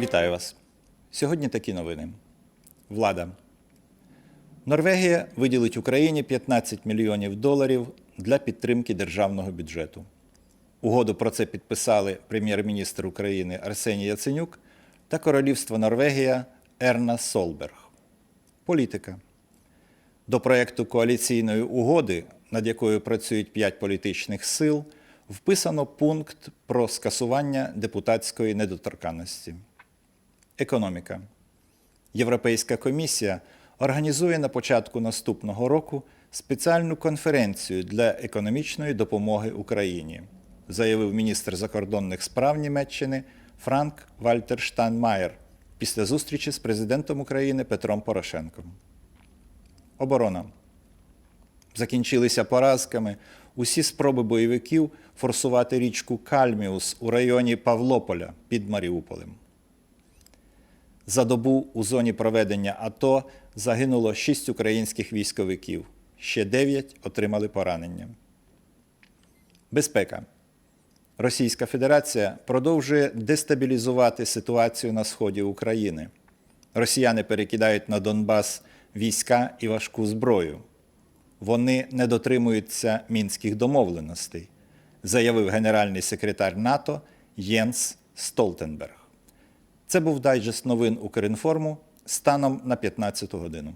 Вітаю вас. Сьогодні такі новини. Влада. Норвегія виділить Україні 15 мільйонів доларів для підтримки державного бюджету. Угоду про це підписали прем'єр-міністр України Арсеній Яценюк та Королівство Норвегія Ерна Солберг. Політика. До проекту коаліційної угоди, над якою працюють п'ять політичних сил, вписано пункт про скасування депутатської недоторканності. Економіка. Європейська комісія організує на початку наступного року спеціальну конференцію для економічної допомоги Україні, заявив міністр закордонних справ Німеччини Франк Вальтер Штайнмаєр після зустрічі з президентом України Петром Порошенком. Оборона. Закінчилися поразками усі спроби бойовиків форсувати річку Кальміус у районі Павлополя під Маріуполем. За добу у зоні проведення АТО загинуло 6 українських військовиків, ще 9 отримали поранення. Безпека. Російська Федерація продовжує дестабілізувати ситуацію на сході України. Росіяни перекидають на Донбас війська і важку зброю. Вони не дотримуються мінських домовленостей, заявив генеральний секретар НАТО Єнс Столтенберг. Це був дайджест новин Укрінформу станом на 15 годину.